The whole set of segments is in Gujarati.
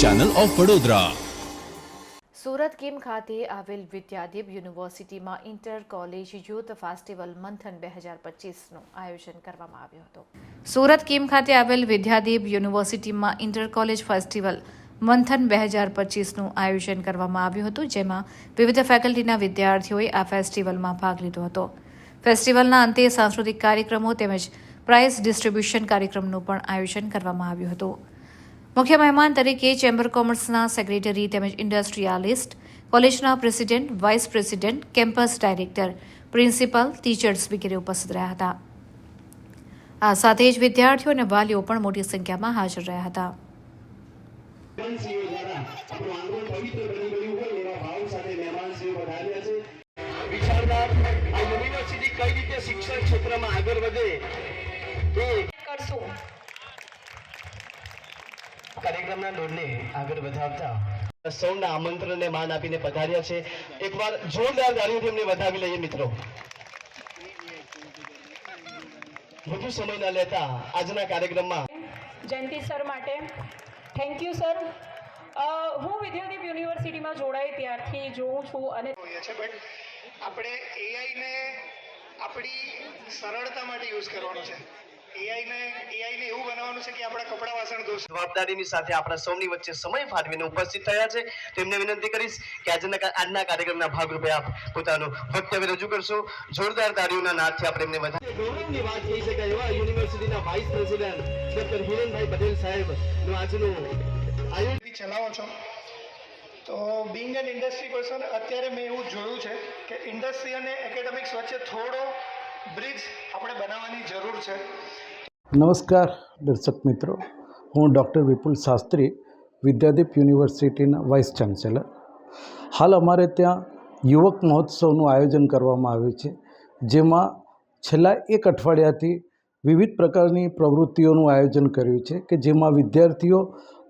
ચેનલ ઓફ વડોદરા સુરત કિમ ખાતે આવેલ વિદ્યાદીપ યુનિવર્સિટીમાં ઇન્ટર કોલેજ યુથ ફેસ્ટિવલ મંથન બે હજાર પચીસનું આયોજન કરવામાં આવ્યું હતું. સુરત કિમ ખાતે આવેલ વિદ્યાદીપ યુનિવર્સિટીમાં ઇન્ટર કોલેજ ફેસ્ટિવલ મંથન બે હજાર પચીસનું આયોજન કરવામાં આવ્યું હતું, જેમાં વિવિધ ફેકલ્ટીના વિદ્યાર્થીઓએ આ ફેસ્ટિવલમાં ભાગ લીધો હતો. ફેસ્ટિવલના અંતે સાંસ્કૃતિક કાર્યક્રમો તેમજ પ્રાઇઝ ડિસ્ટ્રીબ્યુશન કાર્યક્રમનું પણ આયોજન કરવામાં આવ્યું હતું. મુખ્ય મહેમાન તરીકે ચેમ્બર કોમર્સના સેક્રેટરી તેમજ ઇન્ડસ્ટ્રીયાલિસ્ટ કોલેજના president vice president campus director principal teachers વગેરે ઉપસ્થિત રહ્યા હતા. આ સાથે જ વિદ્યાર્થીઓ અને વાલીઓ પણ મોટી સંખ્યામાં હાજર રહ્યા હતા. યુનિવર્સિટી કઈ રીતે શિક્ષણ ક્ષેત્રમાં આગળ વધે એ કરશું. કાર્યક્રમના દોરને આગળ વધાવતા સૌના આમંત્રણને માન આપીને પધાર્યા છે. એકવાર જોરદાર તાળીઓથી એમને વધાવી લઈએ મિત્રો. વધુ સમય ન લેતા આજના કાર્યક્રમમાં જયંતિ સર માટે થેન્ક યુ સર હું વિદ્યાદીપ યુનિવર્સિટીમાં જોડાઈ ત્યારથી જોઉં છું અને આપણે એઆઈને આપણી સરળતા માટે યુઝ કરવાનો છે. એઆઈને એઆઈને એવું બનાવવાનું છે કે આપણા કપડાં વાસણ ધોશે. જવાબદારીની સાથે આપણા સૌની વચ્ચે સમય ફાળવીને ઉપસ્થિત થયા છે. તેમને વિનંતી કરીશ કે આજના આજના કાર્યક્રમના ભાગરૂપે આપ પોતાનું વક્તવ્ય રજૂ કરશો. જોરદાર તાળીઓના નાદથી આપણે એમને વધારે ગૌરવની વાત કહી શકાય એવા યુનિવર્સિટીના vice president doctor Hirenbhai Patel સાહેબનું આજનું આયોજન. બી ચલાવો છો. તો બિંગ એન ઇન્ડસ્ટ્રી પર્સન અત્યારે મેં એવું જોયું છે કે ઇન્ડસ્ટ્રી અને એકેડેમિક્સ વચ્ચે થોડો બ્રિજ આપણે બનાવવાની જરૂર છે. નમસ્કાર, દર્શક મિત્રો. હું ડૉક્ટર વિપુલ શાસ્ત્રી, વિદ્યાદીપ યુનિવર્સિટીના વાઇસ ચાન્સેલર. હાલ અમારે ત્યાં યુવક મહોત્સવનું આયોજન કરવામાં આવ્યું છે, જેમાં છેલ્લા એક અઠવાડિયાથી વિવિધ પ્રકારની પ્રવૃત્તિઓનું આયોજન કર્યું છે, કે જેમાં વિદ્યાર્થીઓ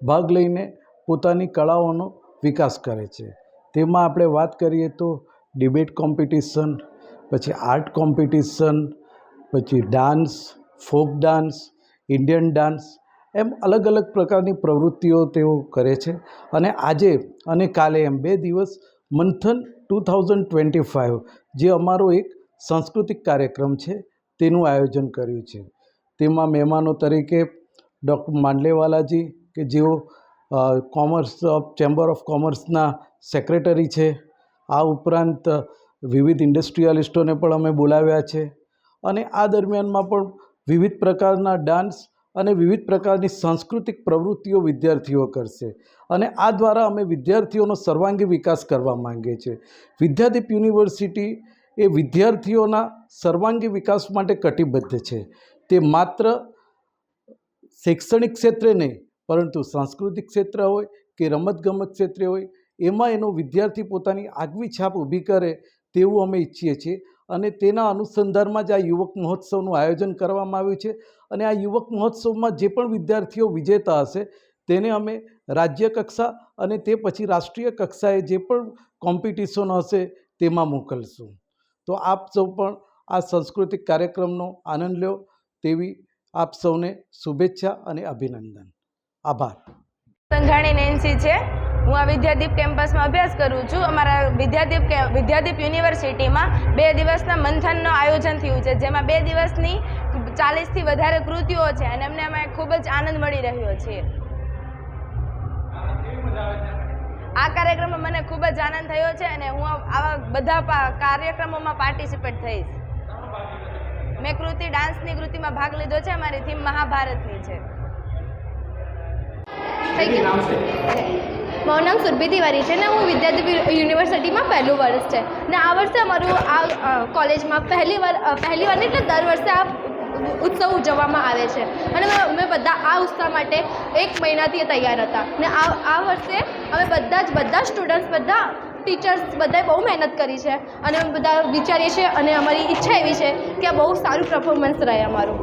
ભાગ લઈને પોતાની કળાઓનો વિકાસ કરે છે. તેમાં આપણે વાત કરીએ તો ડિબેટ કોમ્પિટિશન પછી આર્ટ કોમ્પિટિશન, પછી dance, folk dance, Indian dance, એમ અલગ અલગ પ્રકારની પ્રવૃત્તિઓ તેઓ કરે છે. અને આજે અને કાલે એમ બે દિવસ મંથન ટુ થાઉઝન્ડ ટ્વેન્ટી ફાઇવ જે અમારો એક સાંસ્કૃતિક કાર્યક્રમ છે, તેનું આયોજન કર્યું છે. તેમાં મહેમાનો તરીકે ડૉક્ટર માંડલેવાલાજી, કે જેઓ કોમર્સ ઓફ, ચેમ્બર ઓફ કોમર્સના સેક્રેટરી છે. આ ઉપરાંત વિવિધ ઇન્ડસ્ટ્રીયાલિસ્ટોને પણ અમે બોલાવ્યા છે અને આ દરમિયાનમાં પણ વિવિધ પ્રકારના ડાન્સ અને વિવિધ પ્રકારની સાંસ્કૃતિક પ્રવૃત્તિઓ વિદ્યાર્થીઓ કરશે. અને આ દ્વારા અમે વિદ્યાર્થીઓનો સર્વાંગી વિકાસ કરવા માંગીએ છીએ. વિદ્યાદીપ યુનિવર્સિટી એ વિદ્યાર્થીઓના સર્વાંગી વિકાસ માટે કટિબદ્ધ છે. તે માત્ર શૈક્ષણિક ક્ષેત્રે નહીં, પરંતુ સાંસ્કૃતિક ક્ષેત્ર હોય કે રમતગમત ક્ષેત્રે હોય, એમાં એનો વિદ્યાર્થી પોતાની આગવી છાપ ઊભી કરે તેવું અમે ઈચ્છીએ છીએ. અને તેના અનુસંધાનમાં જ આ યુવક મહોત્સવનું આયોજન કરવામાં આવ્યું છે. અને આ યુવક મહોત્સવમાં જે પણ વિદ્યાર્થીઓ વિજેતા હશે, તેને અમે રાજ્ય કક્ષા અને તે પછી રાષ્ટ્રીય કક્ષાએ જે પણ કોમ્પિટિશન હશે, તેમાં મોકલશું. તો આપ સૌ પણ આ સાંસ્કૃતિક કાર્યક્રમનો આનંદ લો તેવી આપ સૌને શુભેચ્છા અને અભિનંદન. આભાર. સંઘાણી નેન્સી છે. હું આ વિદ્યાદીપ કેમ્પસમાં અભ્યાસ કરું છું. અમારા વિદ્યાદીપ વિદ્યાદીપ યુનિવર્સિટીમાં બે દિવસના મંથનનું આયોજન થયું છે, જેમાં બે દિવસની ચાલીસથી વધારે કૃતિઓ છે અને અમને એમાં ખૂબ જ આનંદ મળી રહ્યો છે. આ કાર્યક્રમમાં મને ખૂબ જ આનંદ થયો છે અને હું આવા બધા કાર્યક્રમોમાં પાર્ટિસિપેટ થઈશ. મેં કૃતિ, ડાન્સની કૃતિમાં ભાગ લીધો છે, અમારી થીમ મહાભારતની છે. મારું નામ સુરભિ તિવારી છે ને હું વિદ્યાર્થી યુનિવર્સિટીમાં પહેલું વર્ષ છે. ને આ વર્ષે અમારું આ કોલેજમાં પહેલી વાર પહેલી વાર એટલે દર વર્ષે આ ઉત્સવ ઉજવવામાં આવે છે. અને અમે બધા આ ઉત્સવ માટે એક મહિનાથી તૈયાર હતા. ને આ આ વર્ષે અમે બધા જ, બધા સ્ટુડન્ટ્સ બધા ટીચર્સ બધાએ બહુ મહેનત કરી છે. અને અમે બધા વિચારીએ છીએ અને અમારી ઈચ્છા એવી છે કે બહુ સારું પરફોર્મન્સ રહે અમારું.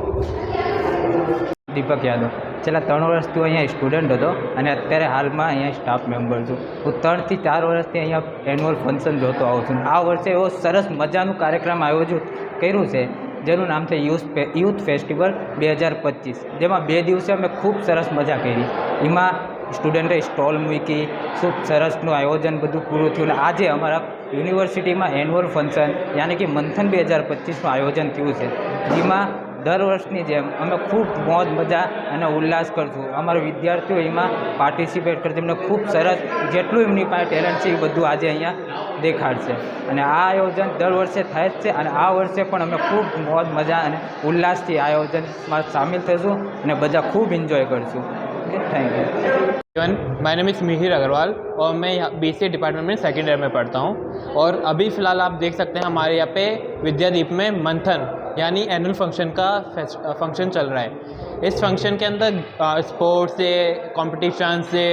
દીપક યાદવ. છેલ્લા ત્રણ વર્ષથી હું અહીંયા સ્ટુડન્ટ હતો અને અત્યારે હાલમાં અહીંયા સ્ટાફ મેમ્બર છું. હું ત્રણથી ચાર વર્ષથી અહીંયા એન્યુઅલ ફંક્શન જોતો આવું છું. આ વર્ષે એવો સરસ મજાનું કાર્યક્રમ આયોજિત કર્યું છે, જેનું નામ છે યુથ યુથ ફેસ્ટિવલ બે હજાર પચીસ, જેમાં બે દિવસે અમે ખૂબ સરસ મજા કરી. એમાં સ્ટુડન્ટે સ્ટોલ મૂકી, ખૂબ સરસનું આયોજન બધું પૂરું થયું અને આજે અમારા યુનિવર્સિટીમાં એન્યુઅલ ફંક્શન યાની કે મંથન બે હજાર પચીસનું આયોજન થયું છે. જેમાં દર વર્ષની જેમ અમે ખૂબ મોજ મજા અને ઉલ્લાસ કરશું અમારા વિદ્યાર્થીઓ એમાં પાર્ટિસિપેટ કરશે એમને ખૂબ સરસ જેટલું એમની પાસે ટેલેન્ટ છે એ બધું આજે અહીંયા દેખાડશે અને આ આયોજન દર વર્ષે થાય જ છે અને આ વર્ષે પણ અમે ખૂબ મોજ મજા અને ઉલ્લાસથી આ આયોજનમાં સામેલ થઈશું અને બધા ખૂબ એન્જોય કરશું okay thank you everyone my name is Mihir Agarwal और मैं यहाँ बी सी डिपार्टमेंट में सेकेंड ईयर में पढ़ता हूँ और अभी फ़िलहाल आप देख सकते हैं हमारे यहाँ पे विद्यादीप में मंथन यानी एनुअल फ़ंक्शन का फ़ंक्शन चल रहा है। इस फ़ंक्शन के अंदर स्पोर्ट्स से कॉम्पिटिशन से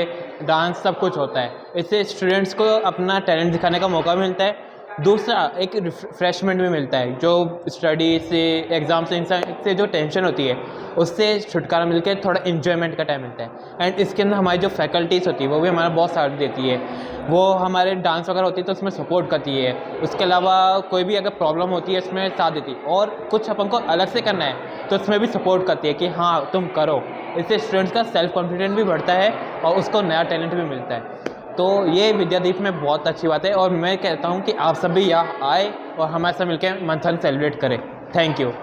डांस सब कुछ होता है। इससे स्टूडेंट्स को अपना टैलेंट दिखाने का मौका मिलता है। दूसरा एक रिफ्रेशमेंट भी मिलता है, जो स्टडी से एग्ज़ाम से इंसान से जो टेंशन होती है, उससे छुटकारा मिलकर थोड़ा इन्जॉयमेंट का टाइम मिलता है। एंड इसके अंदर हमारी जो फैकल्टीज़ होती है, वो भी हमारा बहुत साथ देती है। वो हमारे डांस वगैरह होती है तो उसमें सपोर्ट करती है। उसके अलावा कोई भी अगर प्रॉब्लम होती है, उसमें साथ देती है। और कुछ अपन को अलग से करना है तो उसमें भी सपोर्ट करती है कि हाँ तुम करो। इससे स्टूडेंट्स का सेल्फ कॉन्फिडेंस भी बढ़ता है और उसको नया टैलेंट भी मिलता है। तो ये विद्यादीप में बहुत अच्छी बात है और मैं कहता हूँ कि आप सभी यहाँ आए और हमारे साथ मिलकर मंथन सेलिब्रेट करें थैंक यू